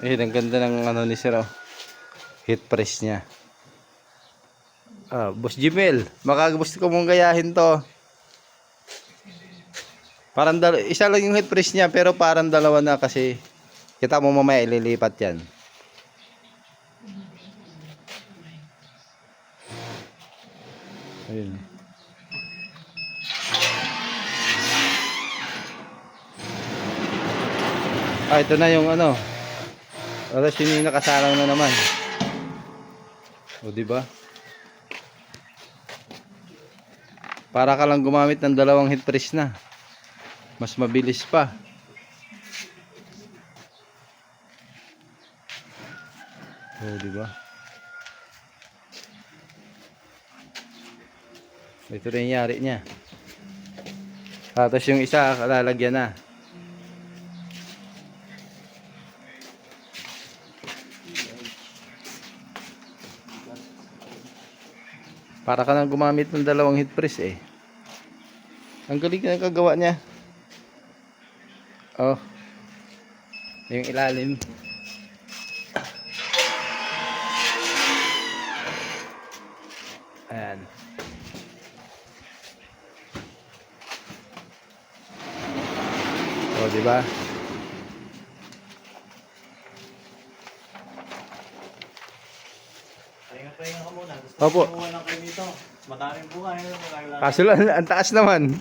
Eh, ang ganda ng ano ni Sir. oh. Hit press niya. Ah, Boss Jimel, baka gusto ko mong gayahin to. Parang dal- isa lang yung hit press niya pero parang dalawa na kasi kita mo mamaya ililipat yan. Ayun. Ah, ito na yung ano. Oras yun yung nakasalang na naman. O, di ba? Para ka lang gumamit ng dalawang hit press na. Mas mabilis pa. O, di ba? Ito rin yung yari niya. Tapos yung isa, lalagyan na. Para ka nang gumamit ng dalawang hit press eh. Ang galing na kagawa niya. Oh. Yung ilalim. Ayan. Oh, di ba? Pahinga-pahinga ka muna. Gusto Opo. Dito. Maraming buhay. Kaso lang, ang taas naman.